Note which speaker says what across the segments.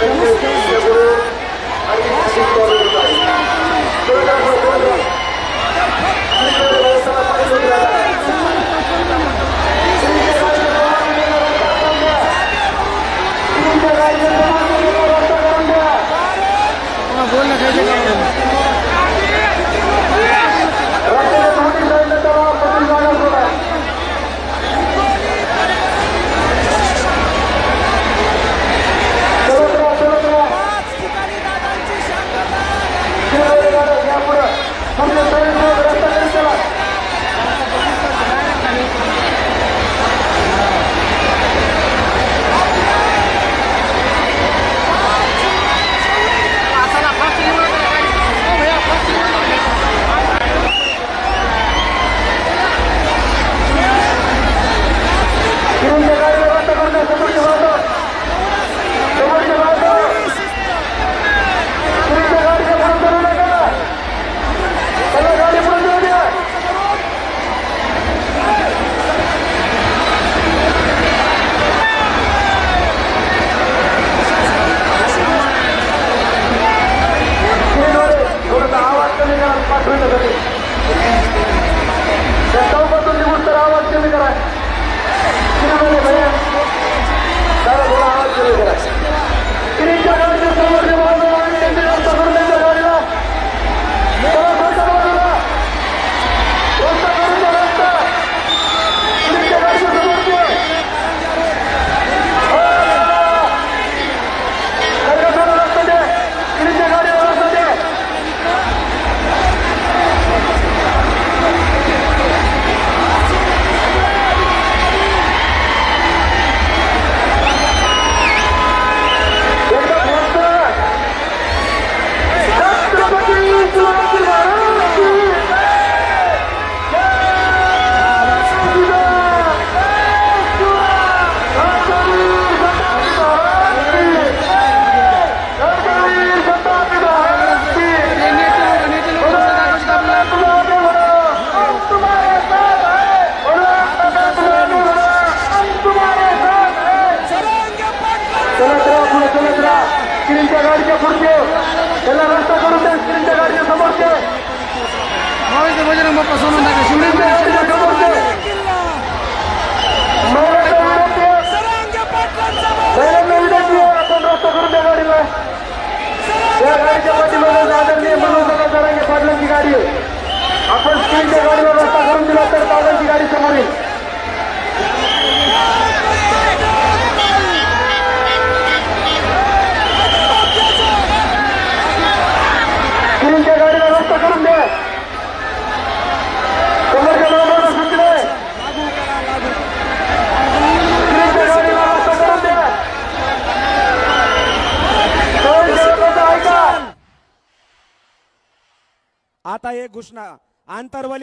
Speaker 1: Thank you.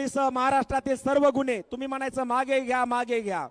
Speaker 1: सह महाराष्ट्रातील सर्व गुन्हे. तुम्ही म्हणायचं मागे घ्या मागे घ्या.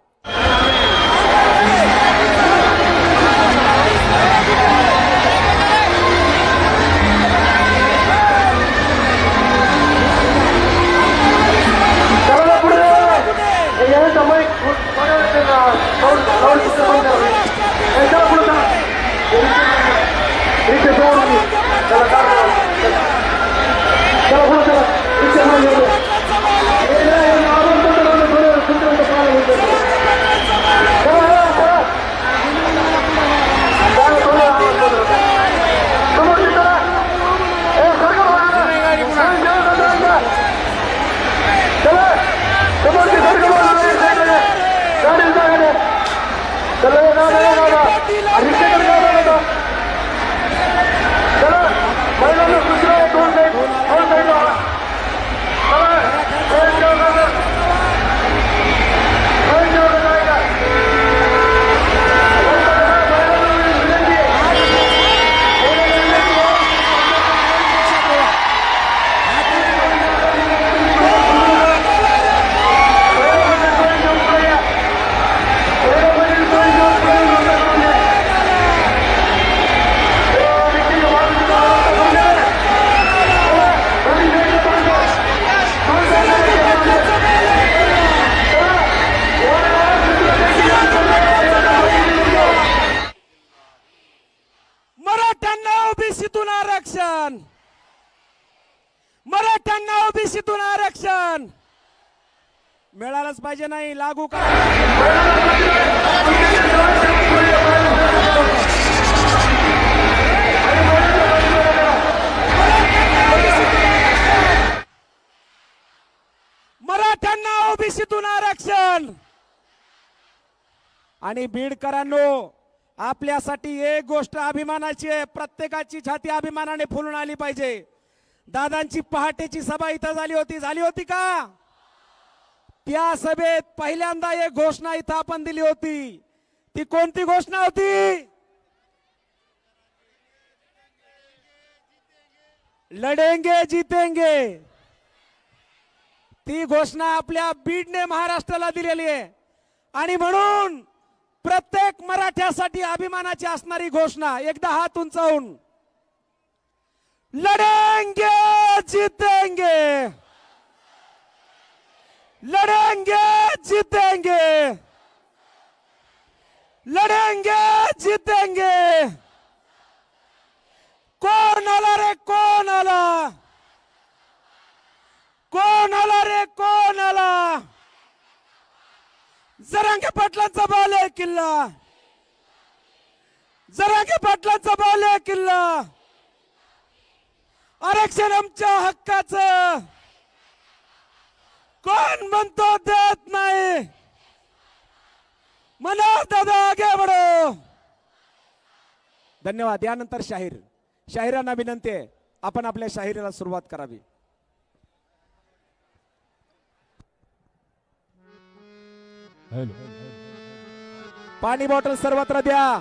Speaker 1: आणि बीडकरांनो आपल्यासाठी एक गोष्ट अभिमानाची आहे. प्रत्येकाची छाती अभिमानाने फुलून आली पाहिजे. दादांची पहाटेची सभा इथं झाली होती. झाली होती का? त्या सभेत पहिल्यांदा एक घोषणा इथं आपण दिली होती. ती कोणती घोषणा होती? लढेंगे जितेंगे. ती घोषणा आपल्या बीडने महाराष्ट्राला दिलेली आहे. आणि म्हणून प्रत्येक मराठ्यासाठी अभिमानाची असणारी घोषणा एकदा हात उंचावून लढेंगे जीतेंगे. लढेंगे जीतेंगे. लढेंगे जीतेंगे. कोण आला रे कोण आला कोण आला रे कोण आला जरांगे पाटलांचा बाले किल्ला. जरांगे पाटलांचा बाले किल्ला. आरक्षण आमच्या हक्काच. कोण म्हणतो देत नाही? म्हणा दादा आगे बडो धन्यवाद. यानंतर शाहीर. शाहिरांना विनंती आहे आपण आपल्या शाहिरीला सुरुवात करावी. पाणी बॉटल सर्वत्र द्या.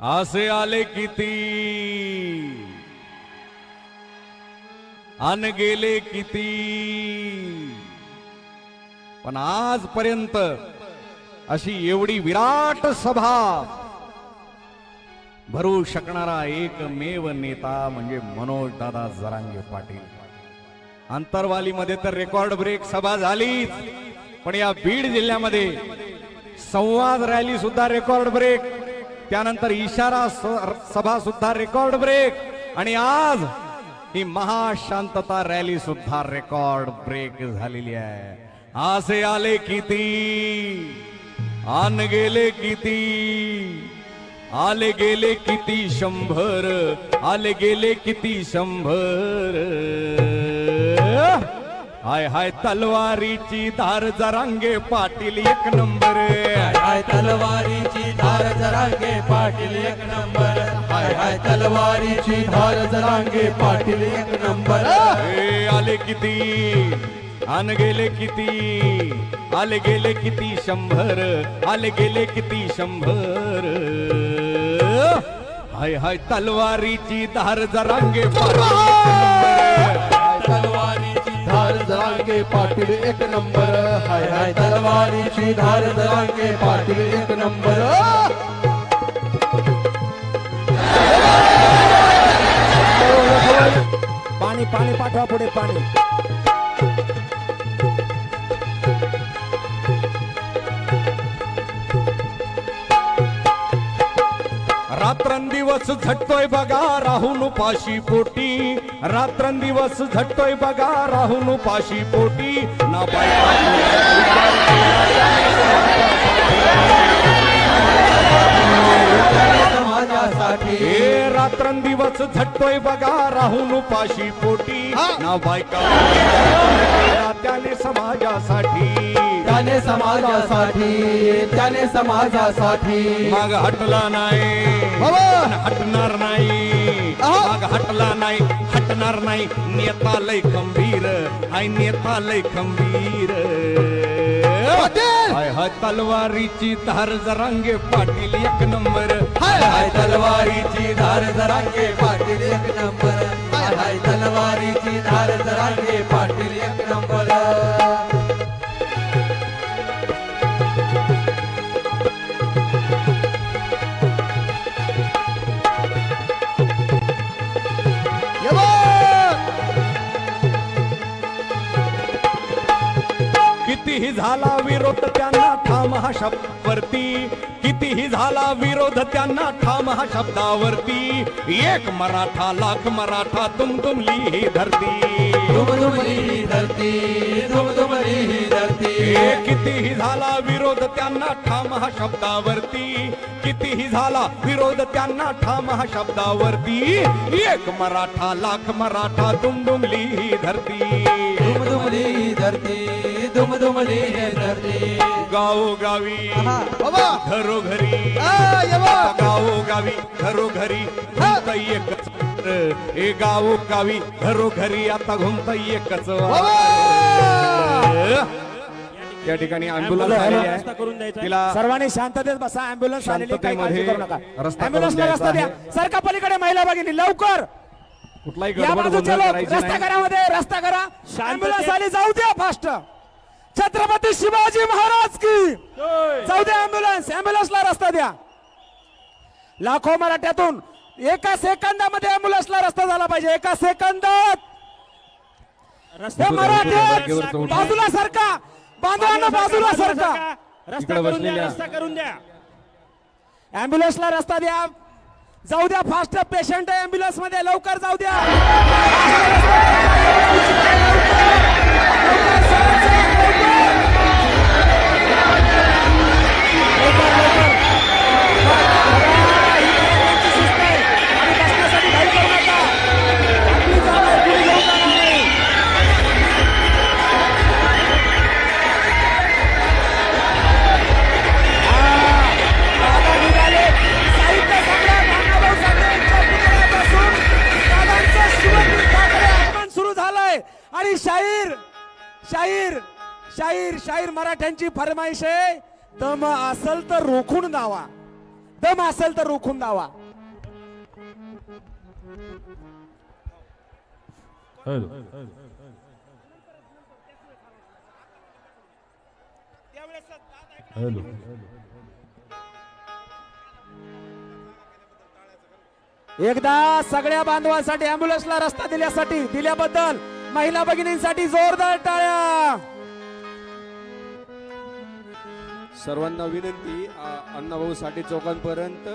Speaker 2: असे आले किती अन गेले किती पण आजपर्यंत अशी एवढी विराट सभा भरू शकणारा एकमेव नेता म्हणजे मनोज दादा जरांगे पाटील. अंतरवालीमध्ये तर रेकॉर्ड ब्रेक सभा झालीच पण या बीड जिल्ह्यामध्ये संवाद रॅली सुद्धा रेकॉर्ड ब्रेक त्यानंतर इशारा स- सभा सुद्धा रेकॉर्ड ब्रेक आणि आज ही महाशांतता रॅली सुद्धा रेकॉर्ड ब्रेक झालेली आहे. असे आले किती आन गेले किती आले गेले किती शंभर आले गेले किती शंभर. हाय हाय तलवारीची धार जरांगे पाटील एक नंबर.
Speaker 3: हाय तलवारीची धार जरांगे पाटील एक नंबर. हाय हाय तलवारीची धार जरांगे पाटील एक नंबर.
Speaker 2: ए, आले किती? आन गेले किती? आले गेले किती शंभर? आले गेले किती शंभर? हाय हाय तलवारीची धार जरांगे
Speaker 3: तलवारीची धार जरांगे पाटील एक नंबर. हाय हाय तलवारीची धार जरांगे पाटील एक नंबर.
Speaker 1: पाणी पाणी पाठवा पुढे पाणी.
Speaker 2: झटतोय बघा राहून पाशी पोटी. रात्रंदिवस झटतोय बघा राहून पाशी पोटी. ना
Speaker 3: समाजासाठी.
Speaker 2: हे रात्रंदिवस झटतोय बघा राहून पाशी पोटी. ना बायका त्याने समाजासाठी.
Speaker 3: त्याने समाजासाठी त्याने समाजासाठी.
Speaker 2: मग हटला नाही हटणार नाही. मग हटला नाही हटणार नाही. नेता लय खंबीर हाय नेता लय खंबीर. हाय हाय तलवारीची धार जरांगे पाटील एक नंबर.
Speaker 3: हाय हाय तलवारीची धार जरांगे पाटील एक नंबर. हाय हाय तलवारीची धार जरांगे पाटील
Speaker 2: विरोध त्यांना ठाम हा किती कितीही झाला विरोध त्यांना ठाम हा शब्दावरती. एक मराठा लाख मराठा ही धरती.
Speaker 3: दुमदुमली ही धरती
Speaker 2: कितीही झाला विरोध त्यांना ठाम हा शब्दावरती. कितीही झाला विरोध त्यांना ठाम हा शब्दावरती. एक मराठा लाख मराठा दुमदुमली ही धरती.
Speaker 3: धरती. दुमदुमली ही धरती
Speaker 2: गावोगावी
Speaker 4: बाबा.
Speaker 2: घरोघरी. गावोगावी घरोघरी घुमत एकच. ए गावोगावी घरोघरी आता घुमत एकच. या ठिकाणी अँब्युलन्स आहे. तिला
Speaker 1: सर्वांनी शांततेत बसा. अँब्युलन्स आलेली काही काळजी
Speaker 2: शांततेमध्ये
Speaker 1: करू नका.
Speaker 2: रस्ता करून
Speaker 1: अँब्युलन्सला
Speaker 2: द्यायचा
Speaker 1: रस्ता द्या. सरका पलीकडे महिला भगिनी लवकर.
Speaker 2: कुठलाही
Speaker 1: रस्ता घरामध्ये रस्ता करा. अँब्युलन्स आली जाऊ द्या फास्ट छत्रपती शिवाजी महाराज की. जाऊ द्या अँब्युलन्स अँब्युलन्सला रस्ता द्या. लाखो मराठ्यातून एका सेकंदामध्ये अँब्युलन्सला रस्ता झाला पाहिजे एका सेकंदात. बाजूला सरका बांधवांना बाजूला सरका
Speaker 2: इकडे बसलेल्या.
Speaker 1: अँब्युलन्सला रस्ता द्या. जाऊ द्या फास्ट पेशंट आहे अँब्युलन्समध्ये. लवकर जाऊ द्या. शाहीर शाहीर शाहीर मराठ्यांची फरमाईश आहे. दम असल तर रोखून दावा. दम असेल तर रोखून दावा. एकदा सगळ्या बांधवांसाठी अँब्युलन्सला रस्ता दिल्यासाठी दिल्याबद्दल महिला भगिनींसाठी जोरदार टाळ्या.
Speaker 5: सर्वांना विनंती अण्णाभाऊ साठे चौकांपर्यंत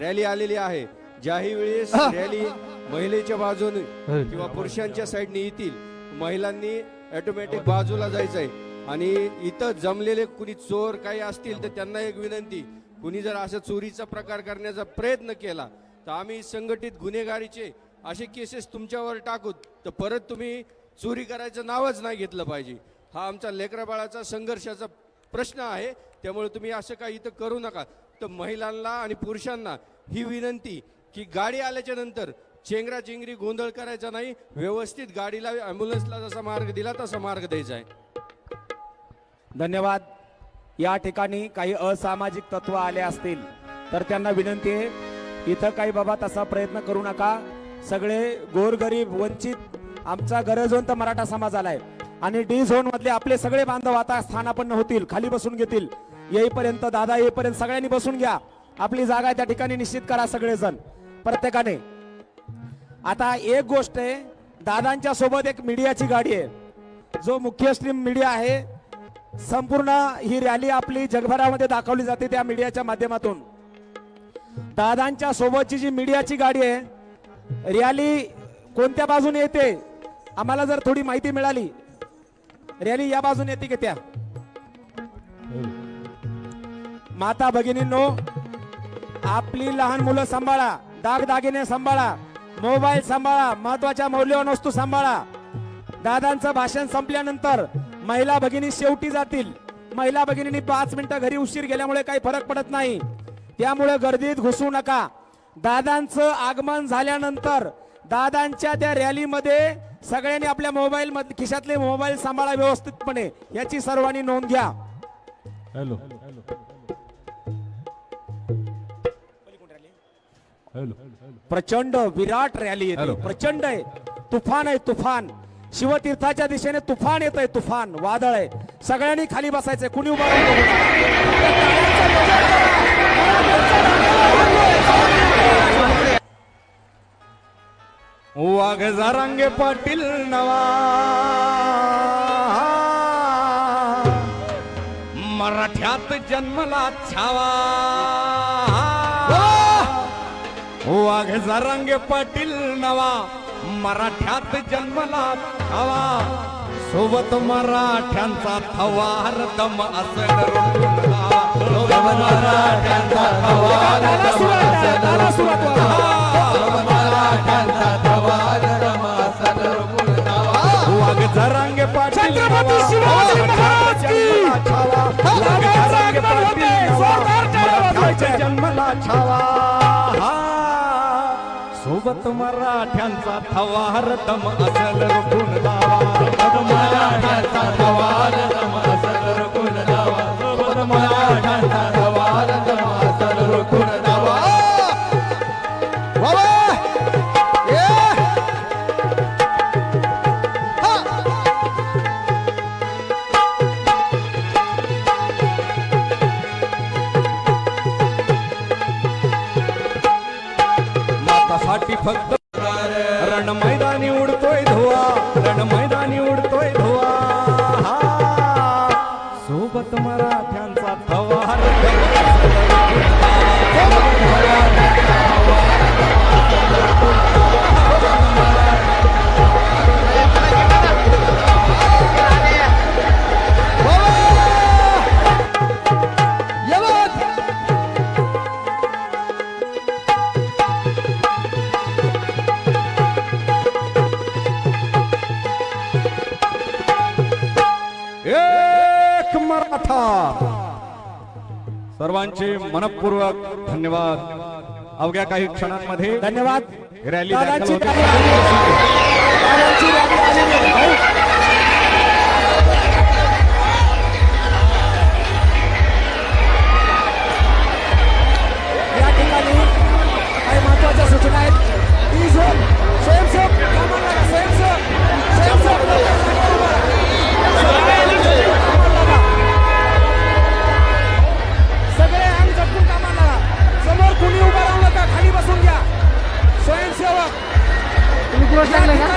Speaker 5: रॅली आलेली आहे. ज्याही वेळेस रॅली महिलेच्या बाजूने किंवा पुरुषांच्या साईडने येतील महिलांनी ऑटोमॅटिक बाजूला जायचंय. आणि इथं जमलेले कुणी चोर काही असतील तर त्यांना एक विनंती कुणी जर असं चोरीचा प्रकार करण्याचा प्रयत्न केला तर आम्ही संघटित गुन्हेगारीचे असे केसेस तुमच्यावर टाकूत तर परत तुम्ही चोरी करायचं नावच नाही घेतलं पाहिजे. हा आमचा लेकराबाळाचा संघर्षाचा प्रश्न आहे त्यामुळे तुम्ही असं काही इथं करू नका. तर महिलांना आणि पुरुषांना ही विनंती की गाडी आल्याच्यानंतर चेंगरा चेंगरी गोंधळ करायचा नाही व्यवस्थित गाडीला ॲम्ब्युलन्सला जसा मार्ग दिला तसा मार्ग द्यायचा आहे.
Speaker 1: धन्यवाद. या ठिकाणी काही असामाजिक तत्व आले असतील तर त्यांना विनंती आहे इथं काही बाबा तसा प्रयत्न करू नका. सगळे गोरगरीब वंचित आमचा गरजवंत मराठा समाज आलाय आणि डी झोन मधले आपले सगळे बांधव आता स्थानापन्न होतील खाली बसून घेतील. येईपर्यंत दादा येईपर्यंत सगळ्यांनी बसून घ्या. आपली जागा त्या ठिकाणी निश्चित करा सगळेजण. प्रत्येकाने. आता एक गोष्ट आहे दादांच्या सोबत एक मीडियाची गाडी आहे. जो मुख्य स्ट्रीम मीडिया आहे संपूर्ण ही रॅली आपली जगभरामध्ये दाखवली जाते त्या मीडियाच्या माध्यमातून. दादांच्या सोबतची जी मीडियाची गाडी आहे रॅली कोणत्या बाजूने येते? आम्हाला जर थोडी माहिती मिळाली रॅली या बाजूने येते की त्या? माता भगिनींनो आपली लहान मुलं सांभाळा दागदागिने सांभाळा मोबाईल सांभाळा महत्त्वाच्या मौल्यवान वस्तू सांभाळा. दादांचं भाषण संपल्यानंतर महिला भगिनी शेवटी जातील. महिला भगिनींनी पाच मिनिटं घरी उशीर गेल्यामुळे काही फरक पडत नाही. त्यामुळे गर्दीत घुसू नका. दादांचं आगमन झाल्यानंतर दादांच्या त्या रॅलीमध्ये सगळ्यांनी आपल्या मोबाईल मध्ये खिशातले मोबाईल सांभाळा व्यवस्थितपणे याची सर्वांनी नोंद घ्या. प्रचंड विराट रॅली येते. प्रचंड आहे. तुफान आहे तुफान. शिवतीर्थाच्या दिशेने तुफान येत आहे तुफान. वादळ आहे. सगळ्यांनी खाली बसायचंय. कुणी उभा
Speaker 2: गजारांगे पाटील नवा. मराठ्यात जन्मला छावा. वाघजारांगे पाटील नवा. मराठ्यात जन्मला छावा. सोबत मराठ्यांचा थवार दम असं मराठ्यांचा जरांगे पाटील
Speaker 1: छत्रपती शिवाजी महाराज की!
Speaker 2: जरांगे पाटील जन्मला छावा. सोबत मराठ्यांचा थवार दम असल रुटून लावा कथा सर्वांचे मनपूर्वक धन्यवाद. अवघ्या काही क्षणांमध्ये
Speaker 1: धन्यवाद.
Speaker 2: रॅली
Speaker 1: दिवस लागले का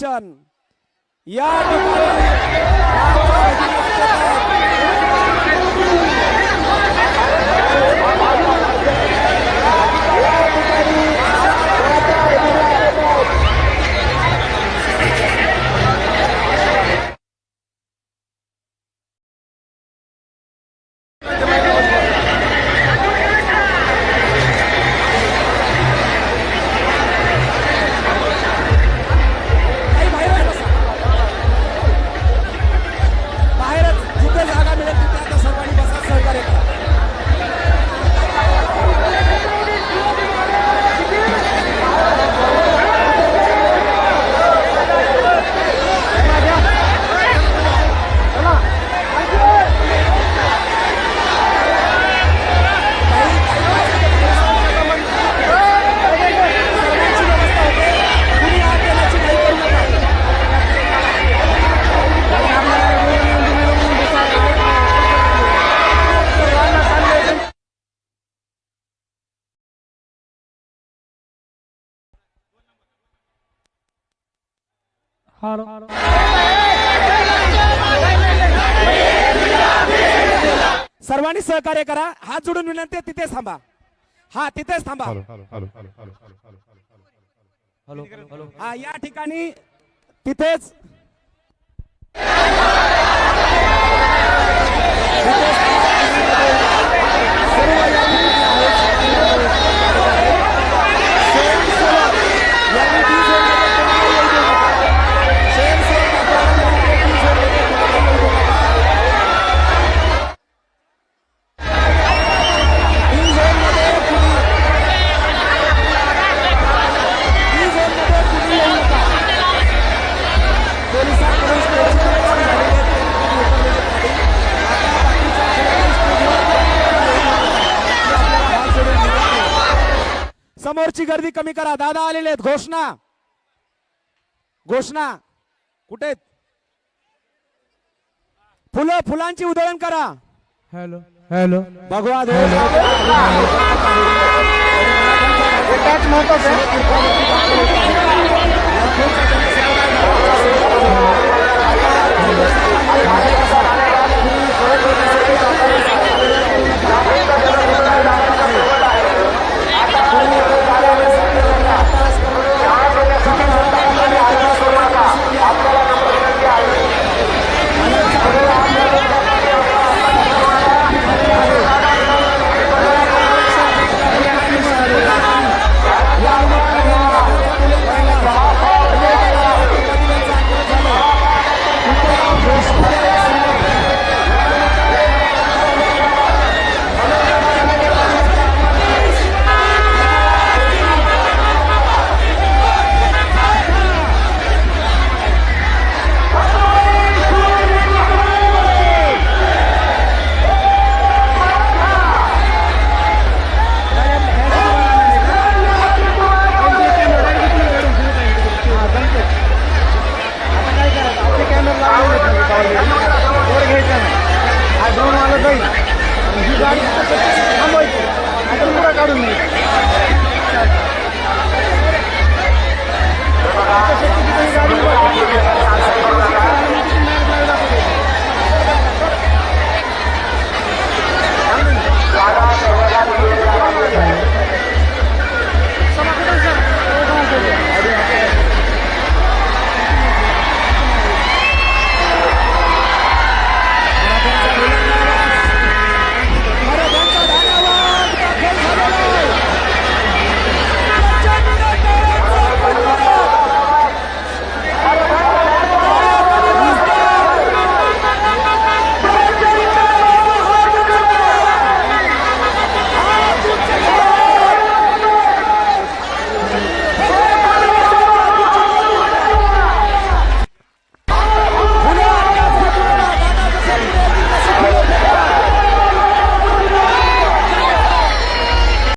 Speaker 1: भाषण या ठिकाणी सर्वांनी सहकार्य करा हात जोडून विनंती आहे तिथेच थांबा हा तिथेच थांबा हा या ठिकाणी तिथेच समोरची गर्दी कमी करा. दादा आलेले आहेत. घोषणा. घोषणा. कुठे? फुलं फुलांची उधळण करा.
Speaker 3: हॅलो. हॅलो.
Speaker 1: भगवा